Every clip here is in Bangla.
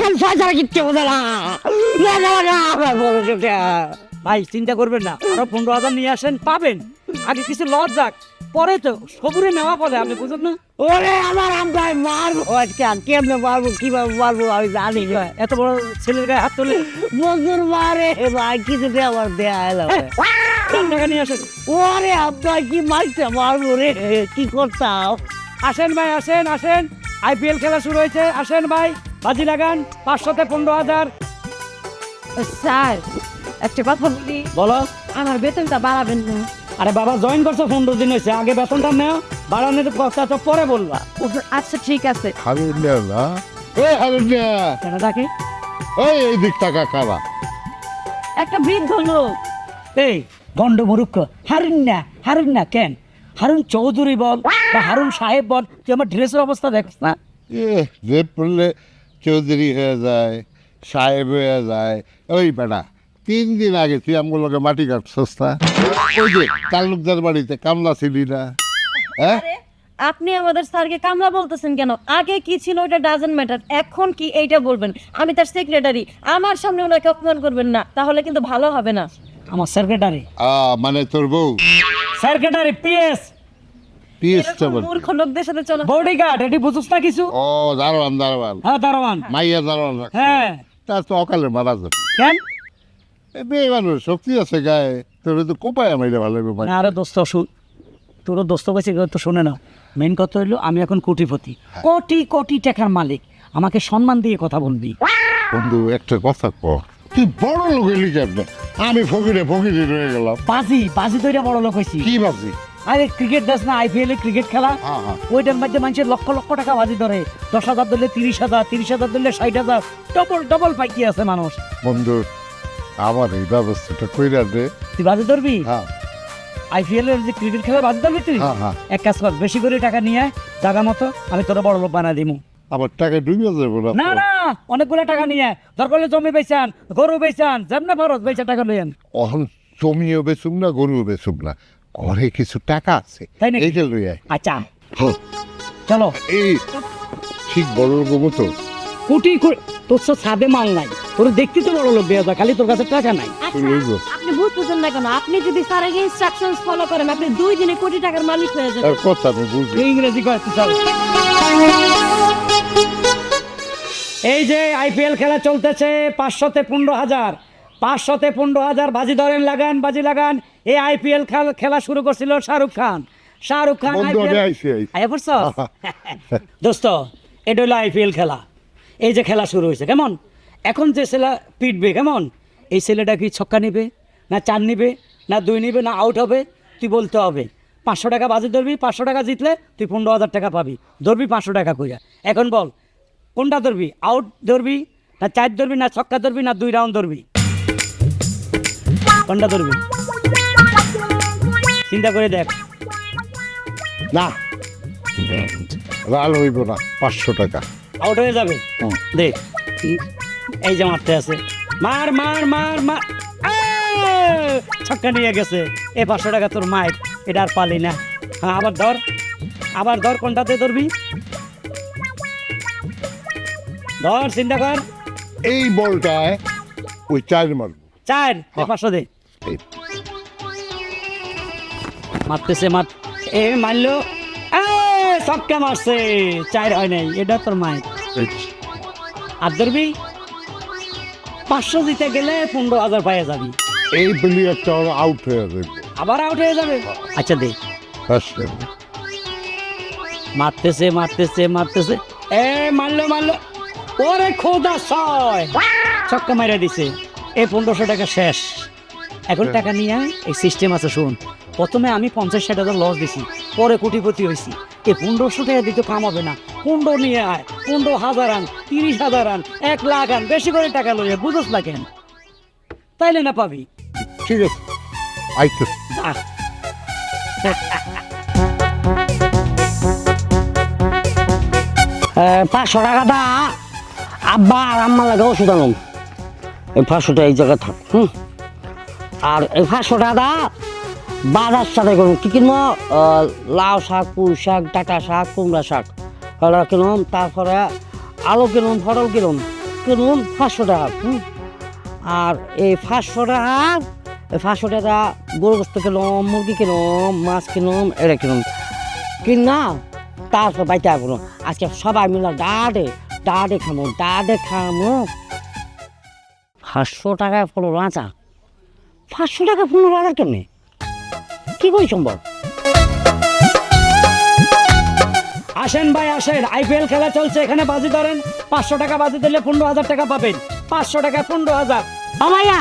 খালি ছয় ছাড়া কিচ্ছু বোঝে না। ভাই চিন্তা করবেন না আরও পনেরো হাজার নিয়ে আসেন পাবেন। আগে কিছু লস যাক পরে তো সবুরে নেওয়া পড়ে আপনি বুঝুন না? ওরে আমার আমরাই মারবো। আজকে কেমনে মারবো কীভাবে মারবো আমি জানি না। এত বড় ছেলের গায়ে হাত তুলে বন্ধুর মারে ভাই কিছু আমার দেয়া এলো টাকা নিয়ে আসেন? ওরে আপনার কি মারতে মারবো রে? কি করতাম? আসেন ভাই আসেন আসেন। আইপিএল খেলা শুরু হয়েছে আসেন ভাই। বাজি লাগান পাঁচশোতে পনেরো হাজার। স্যার একটা কথা বলি। বলো। আমার বেতনটা বাড়াবেন না। আরে বাবা জয়েন করছ পনেরো দিন হয়েছে আগে বেতনটা নেও বাড়ানোর কথা তো পরে বলবা আচ্ছা ঠিক আছে। হারুন এ হারুন কেন ডাকে? ওই এই দিক টাকা খাবা একটা বৃদ্ধ লোক। এই গন্ড মরুক্ষ হারুন না হারুন না কেন? হারুন চৌধুরী বল বা হারুন সাহেব বল তুই আমার ড্রেসের অবস্থা দেখ না। এ যে পড়লে চৌধুরী হয়ে যায় সাহেব হয়ে যায়। ওই বেটা তিন দিন আগে তুই আমগুলোকে মাটি কাট সস্তা ওই যে তালুকদার বাড়িতে কামলা ছিলি না? হ্যাঁ? আপনি আমাদের স্যারকে কামলা বলতেছেন কেন? আগে কি ছিল ওটা ডাজেন্ট ম্যাটার এখন কি এইটা বলবেন? আমি তার সেক্রেটারি আমার সামনে ওনাকে অপমান করবেন না তাহলে কিন্তু ভালো হবে না। আমার সেক্রেটারি আ, মানে তোর বউ? সেক্রেটারি পিএস পিএসটা এরকম মূর্খ লোকদের সাথে চলো বডি এটি বুঝুস না কিছু? ও দারোয়ান দারোয়ান। হ্যাঁ দারোয়ান। মাইয়া দারোয়ান হ্যাঁ। তার তো অকালে মারা যাবে কেন? এ মানুষ শক্তি আছে গায়ে। তোর তো কোপায় মাইলে ভালো হবে ভাই। আরে দোস্ত শুন দোস্ত কাছে তো শুনে নাও মেন কথা হইল আমি এখন কোটিপতি। কোটি কোটি টাকার মালিক। আমাকে সম্মান দিয়ে কথা বলবি। বন্ধু একটা কথা ক। তুই বড় লোক কেমনে? আমি ফকিরে ফকিরে রয়ে গেলাম। বাজি বাজি তো এটা বড় লোক হয়েছি কি ভাবছি আরে ক্রিকেট দেশ না আইপিএল এ ক্রিকেট খেলা। হ্যাঁ হ্যাঁ। ওইটার মধ্যে মানুষের লক্ষ লক্ষ টাকা বাজি ধরে। দশ হাজার ধরলে তিরিশ হাজার তিরিশ হাজার ধরলে ষাট হাজার। ডবল ডবল পাইকি আছে মানুষ। বন্ধু আমার এই ব্যবস্থাটা কইরা দে। তুই বাজি ধরবি? হ্যাঁ। আইপিএল এর যে ক্রিকেট খেলা বাজি ধরবি তুই? হ্যাঁ হ্যাঁ। এক কাজ কর বেশি করে টাকা নিয়ে আয়, জাগা মতো আমি তোরা বড় লোক বানাই দিমু। আমার টাকা ডুবে যাব না না না অনেকগুলো টাকা নিয়ে। দরকার জমি বেচান গরু বেচান যেমনে ফরজ বেচা টাকা লইয়েন। অহন জমিও বেচুম না গরুও বেচুম না। ঘরে কিছু টাকা আছে তাই নাকি? এইটা লই আয়। আচ্ছা। হ্যাঁ। চলো। এই ঠিক বড় লোক মতো কুটি তোর তো ছাদে মাল নাই। তোর দেখতে তো বড় লোক যায় খালি তোর কাছে টাকা নাই। আচ্ছা আপনি বুঝতেছেন না কেন? আপনি যদি স্যারের ইনস্ট্রাকশনস ফলো করেন আপনি দুই দিনে কোটি টাকার মালিক হয়ে যাবেন। আর কথা আমি বুঝি। এই ইংরেজি চল। এই যে আইপিএল খেলা চলতেছে পাঁচশোতে পনেরো হাজার। পাঁচশোতে পনেরো হাজার বাজি ধরেন লাগান বাজি লাগান। এই আইপিএল খেলা শুরু করছিল শাহরুখ খান। শাহরুখ খান দোস্ত এটা হলো আইপিএল খেলা। এই যে খেলা শুরু হয়েছে কেমন? এখন যে ছেলে পিটবে কেমন? এই ছেলেটা কি ছক্কা নিবে না চার নিবে না দুই নিবে না আউট হবে? তুই বলতে হবে পাঁচশো টাকা বাজে ধরবি পাঁচশো টাকা জিতলে তুই পনেরো হাজার টাকা পাবি। ধরবি পাঁচশো টাকা কইরা। এখন বল কোনটা ধরবি? আউট ধরবি না চার ধরবি না ছক্কা ধরবি না দুই রাউন্ড ধরবি? কোনটা ধরবি? চিন্তা করে দেখ। না। লাল হইব না পাঁচশো টাকা। আউট হয়ে যাবে। দেখ এই যে মারতে আছে। মার মার মার মার! ছক্কা নিয়ে গেছে। এ পাঁচশো টাকা তোর মায়ের। এটা আর পালি না। হ্যাঁ আবার ধর। আবার ধর কোনটাতে ধরবি? ধর চিন্তা কর। এই বলটায় ওই চার মারব। চার। পাঁচশো দে। মারতেছে মার। এ মারলো। ছক্কা মারছে। চার হয় নাই। এটা তোর মায়ের। আর ধরবি? পাঁচশো দিতে গেলে পনেরো হাজার পাইয়ে যাবি। এই প্লেয়ারটা আউট হয়ে যাবে। আবার আউট হয়ে যাবে। আচ্ছা দে। মারতেছে মারতেছে মারতেছে। এ মারলো মারলো। ওরে খোদা ছয়। ছক্কা মাইরা দিছে। এই পনেরোশো টাকা শেষ। এখন টাকা নিয়ে এই সিস্টেম আছে শুন। প্রথমে আমি পঞ্চাশ ষাট হাজার লস দিছি পরে কোটিপতি হয়েছি এই পনেরোশো টাকা দিতে কামাবে না। পনেরো নিয়ে আয় পনেরো হাজার আন তিরিশ হাজার আন এক লাখ আন বেশি করে টাকা লইয়া বুঝোস না কেন? তাইলে না পাবি। ঠিক আছে। আইতো। পাঁচশো টাকাটা আব্বা আর আম্মা লাগে ওষুধ আনুম। এই পাঁচশোটা এই জায়গায় থাক হুম? আর এই পাঁচশো টাকাটা বাজার সাথে করুন। কী কিনবো? লাউ শাক, পুঁই শাক, ডাটা শাক, কুমড়া শাক। ওটা কিনুন, তারপরে আলু কিনুন, পটল কিনুন। কিনুন পাঁচশো টাকা। আর এই পাঁচশো টাকা এই পাঁচশো টাকা গরু গোস্ত কিনুম মুরগি কিনুম মাছ কিনুম এটা কিনুম কিন না তারপর বাইতে আসব আজকে সবাই মিলে ডাডে ডাডে খামো ডাডে খামো। পাঁচশো টাকায় ফলো হাজার পাঁচশো টাকা পনেরো হাজার কেমনি? কি করি সম্ভব আসেন ভাই আসেন। আইপিএল খেলা চলছে এখানে বাজি ধরেন। পাঁচশো টাকা বাজি দিলে পনেরো হাজার টাকা পাবেন। পাঁচশো টাকা পনেরো হাজার। আমায়া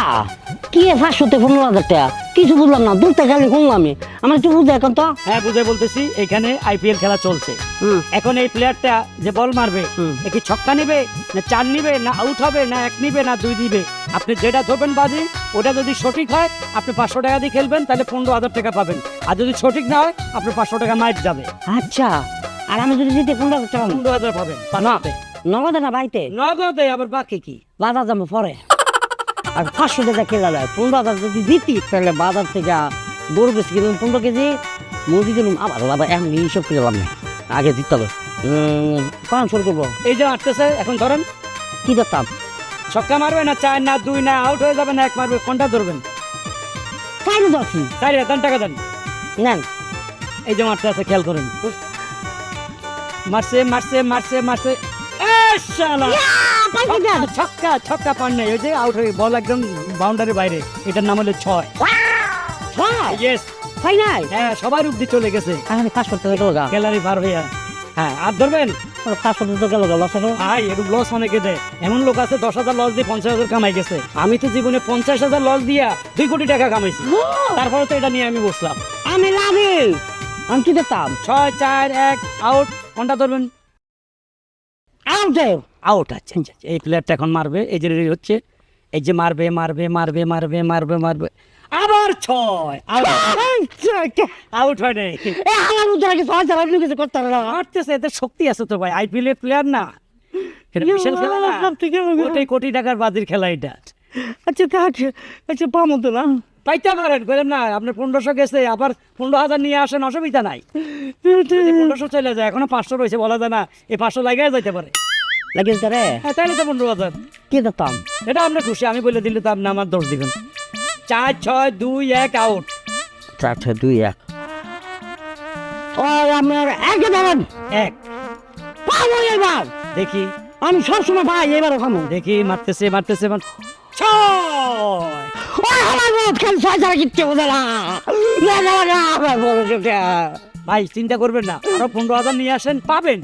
কি পাঁচশোতে পনেরো হাজার টাকা? কিছু বুঝলাম না থেকে খালি শুনলাম আমি আমার একটু বুঝে এখন তো। হ্যাঁ বুঝে বলতেছি এখানে আইপিএল খেলা চলছে। হুম। এখন এই প্লেয়ারটা যে বল মারবে কি ছক্কা নিবে না চার নিবে না আউট হবে না এক নিবে না দুই দিবে? আপনি যেটা ধরবেন বাজি ওটা যদি সঠিক হয় আপনি পাঁচশো টাকা দিয়ে খেলবেন তাহলে পনেরো হাজার টাকা পাবেন। আর যদি সঠিক না হয় আপনি পাঁচশো টাকা মাইট যাবে। আচ্ছা আর আমি যদি দিতে পনেরো হাজার টাকা পনেরো হাজার পাবেন। পানাতে নগদে না বাড়িতে নগদে আবার বাকি কি? বাজার যাব পরে। আর পাঁচশো টাকা কেলা যায়। পনেরো হাজার যদি দিতি তাহলে বাজার থেকে গরু বেশি কিনুম পনেরো কেজি মুরগি কিনুম আবার বাবা এমনি সব কিনলাম না আগে দিতে হবে। কখন শুরু করব। এই যে মারতেছে এখন ধরেন। কি দেখতাম ছক্কা মারবে না চার না দুই না আউট হয়ে যাবে না এক মারবে কোনটা ধরবেন? তাই দর্শি চারি দেন টাকা দেন। নেন। এই যে মারতে আছে খেয়াল করেন। মারছে মারছে মারছে মারছে! ছক্কা ছক্কা পান নাই। ওই যে আউট হয়ে বল একদম বাউন্ডারি বাইরে। এটার নাম হলো ছয়। ইয়েস তাই নাই হ্যাঁ সবার উপদি চলে গেছে। আমি গ্যালারি পার হইয়া। হ্যাঁ আর ধরবেন? পাঁচশো টাকা গেল লস হলো ভাই এরকম লস অনেকে দেয়। এমন লোক আছে দশ হাজার লস দিয়ে পঞ্চাশ হাজার কামাই গেছে। আমি তো জীবনে পঞ্চাশ হাজার লস দিয়া দুই কোটি টাকা কামাইছি। তারপরে তো এটা নিয়ে আমি বসলাম। আমি লাভি আমি কি দেখতাম? ছয় চার এক আউট কোনটা ধরবেন? আউট আউট আচ্ছা আচ্ছা, আচ্ছা। এই প্লেয়ারটা এখন মারবে এই যে হচ্ছে। এই যে মারবে মারবে মারবে মারবে মারবে মারবে। আবার ছয়। আউট। হয় নাই। ছয় চার কিছু করতে পারে না। মারতেছে এদের শক্তি আছে তো ভাই। আইপিএল এর প্লেয়ার না। বিশাল খেলা না। কোটি কোটি টাকার বাজির খেলা এটা। আচ্ছা কাজ আচ্ছা পামো তো না। পাইতে পারেন বলেন না আপনার পনেরোশো গেছে আবার পনেরো হাজার নিয়ে আসেন অসুবিধা নাই। যদি পনেরোশো চলে যায় এখনও পাঁচশো রয়েছে বলা যায় না এই পাঁচশো লাগিয়ে যাইতে পারে। লাগিস রে। হ্যাঁ তাহলে তো পনেরো হাজার। কি এটা আমরা খুশি আমি বলে দিলে তো আপনি আমার দোষ দিবেন। চার ছয় দুই এক আউট চারটে দুই এক। ও একে পাবো এবার। দেখি। আমি সবসময় পাই এবারও পাবো। দেখি মারতেছে মারতেছে মার ছয়। আমার ছয় চার কিচ্ছে বোঝে না। ভাই চিন্তা করবেন না। আরও পনেরো হাজার নিয়ে আসেন পাবেন।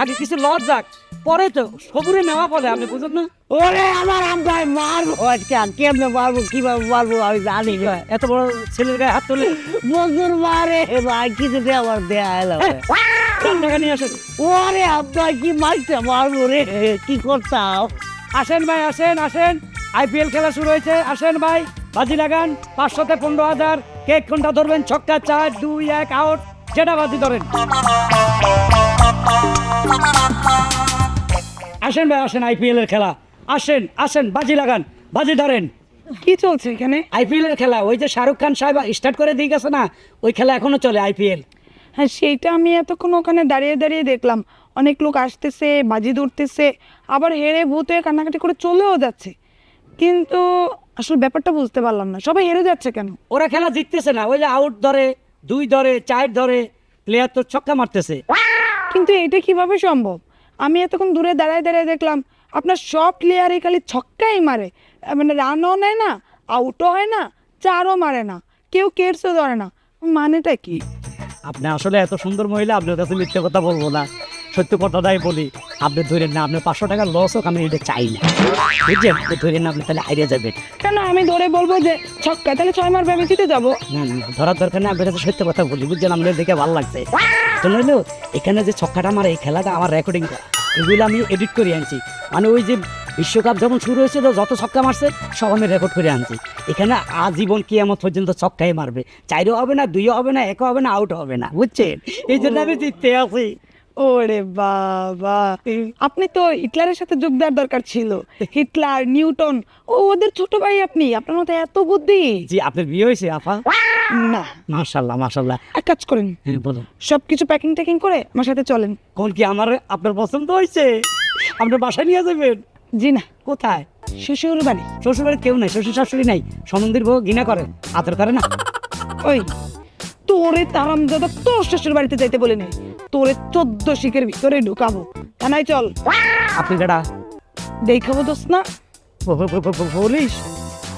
আগে কিছু লস যাক। পরে তো সবুরে নেওয়া পড়ে আপনি বুঝুন না। ওরে আমার আমরাই মারবো আজকে কেমনে মারবো কীভাবে মারবো আমি জানি না। এত বড় ছেলের গায়ে হাত তুলে। বন্ধুর মারে ভাই কিছু দেওয়ার দেয়া এলো। টাকা নিয়ে আসেন? ওরে আপনার কি মারতে মারবো রে কি করতাম? আসেন ভাই আসেন আসেন। আইপিএল খেলা শুরু হয়েছে আসেন ভাই। বাজি লাগান পাঁচশোতে পনেরো হাজার। কেক কোনটা ধরবেন? ছক্কা চার দুই এক আউট যেটা বাজি ধরেন। আসেন ভাই আসেন আইপিএল এর খেলা। আসেন আসেন বাজি লাগান বাজি ধরেন। কি চলছে এখানে? আইপিএল এর খেলা ওই যে শাহরুখ খান সাহেব স্টার্ট করে দিয়ে গেছে না ওই খেলা এখনও চলে আইপিএল হ্যাঁ সেইটা আমি এতক্ষণ ওখানে দাঁড়িয়ে দাঁড়িয়ে দেখলাম। অনেক লোক আসতেছে বাজি ধরতেছে আবার হেরে ভূত কান্নাকাটি করে চলেও যাচ্ছে। কিন্তু আসলে ব্যাপারটা বুঝতে পারলাম না। সবাই হেরে যাচ্ছে কেন? ওরা খেলা জিততেছে না ওই যে আউট ধরে দুই ধরে চার ধরে প্লেয়ার তো ছক্কা মারতেছে। কিন্তু এটা কীভাবে সম্ভব? এতক্ষণ দূরে দাঁড়ায় দাঁড়ায় দেখলাম আপনার সব প্লেয়ারই খালি ছক্কাই মারে। মানে রানও নেয় না আউটও হয় না চারও মারে না কেউ কেটসও ধরে না। মানেটা কি? আপনি আসলে এত সুন্দর মহিলা আপনার কাছে মিথ্যে কথা বলব না। সত্য কথাটাই বলি আপনি ধরেন না আপনার পাঁচশো টাকার লস হোক আমি এটা চাই না। বুঝছেন? আপনি ধরেন না আপনি তাহলে হারিয়ে যাবেন। কেন? আমি ধরে বলব যে ছক্কা তাহলে ছয় মারবে আমি জিতে যাব। না না ধরার দরকার না আপনার কাছে সত্য কথা বলি। বুঝছেন? আমাদের দেখে ভালো লাগছে। এখানে যে ছক্কাটা আমার এই খেলাটা আমার রেকর্ডিং করা। এগুলো আমি এডিট করে আনছি। মানে ওই যে বিশ্বকাপ যখন শুরু হয়েছে যত ছক্কা মারছে সব আমি রেকর্ড করে আনছি। এখানে আজীবন কি আমার পর্যন্ত ছক্কাই মারবে। চাইরও হবে না দুইও হবে না একও হবে না আউট হবে না বুঝছেন? এই জন্য আমি জিততে আছি। ওরে বাবা। আপনি তো হিটলারের সাথে যোগ দেওয়ার দরকার ছিল। হিটলার নিউটন ও ওদের ছোট ভাই আপনি। আপনার মতো এত বুদ্ধি। জি আপনার বিয়ে হয়েছে আপা? না। মাশাল্লাহ মাশাল্লাহ এক কাজ করেন। হ্যাঁ বলুন। সব কিছু প্যাকিং ট্যাকিং করে আমার সাথে চলেন। কোন কি আমার আপনার পছন্দ হয়েছে? আপনার বাসায় নিয়ে যাবেন? জি না। কোথায়? শ্বশুর বাড়ি। শ্বশুর বাড়ির কেউ নাই শ্বশুর শাশুড়ি নাই। সমন্দির বউ ঘৃণা করে আদর করে না। ওই তোরে তারাম দাদা তোর শ্বশুর বাড়িতে যাইতে বলে নেই তোরে চোদ্দ শিখের ভিতরে ঢুকাবো। থানায় চল। আপনি কেডা? দেখাবো দোস না। পুলিশ?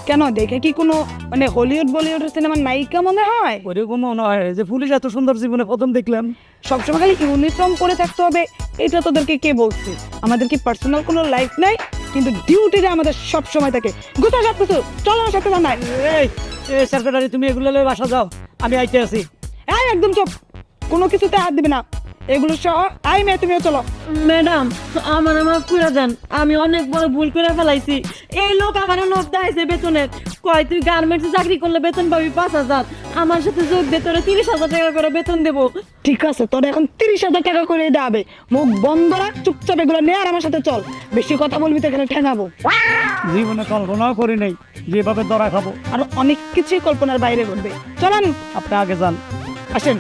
কেন? দেখে কি কোনো মানে হলিউড বলিউড সিনেমার নায়িকা মনে হয়? ওরকম মনে হয় যে পুলিশ এত সুন্দর জীবনে প্রথম দেখলাম। সবসময় খালি ইউনিফর্ম করে থাকতে হবে এটা তোদেরকে কে বলছে? আমাদের কি পার্সোনাল কোনো লাইফ নাই? কিন্তু ডিউটিটা আমাদের সব সময় থাকে। গোটা সব কিছু চলো সাথে জানাই এই এই সেক্রেটারি তুমি এগুলো লয়ে বাসা যাও। আমি আইতে আছি। এই একদম চুপ। কোনো কিছুতে হাত দিবে না। এগুলো সহ আই মেয়ে তুমিও চলো। ম্যাডাম আমার আমার পুরা দেন আমি অনেক বড় ভুল করে ফেলাইছি। এই লোক আমার লোক দেখাইছে বেতনের। কয় তুই গার্মেন্টসে চাকরি করলে বেতন পাবি পাঁচ হাজার। আমার সাথে যোগ দে তোরা তিরিশ হাজার টাকা করে বেতন দেবো। ঠিক আছে তোর এখন তিরিশ হাজার টাকা করে দেওয়া হবে। মুখ বন্ধ রাখ চুপচাপ এগুলো নে আর আমার সাথে চল। বেশি কথা বলবি তো এখানে ঠেঙাবো। জীবনে কল্পনাও করি নাই যেভাবে দরা খাব। আর অনেক কিছুই কল্পনার বাইরে ঘটবে। চলেন আপনি আগে যান। আসেন।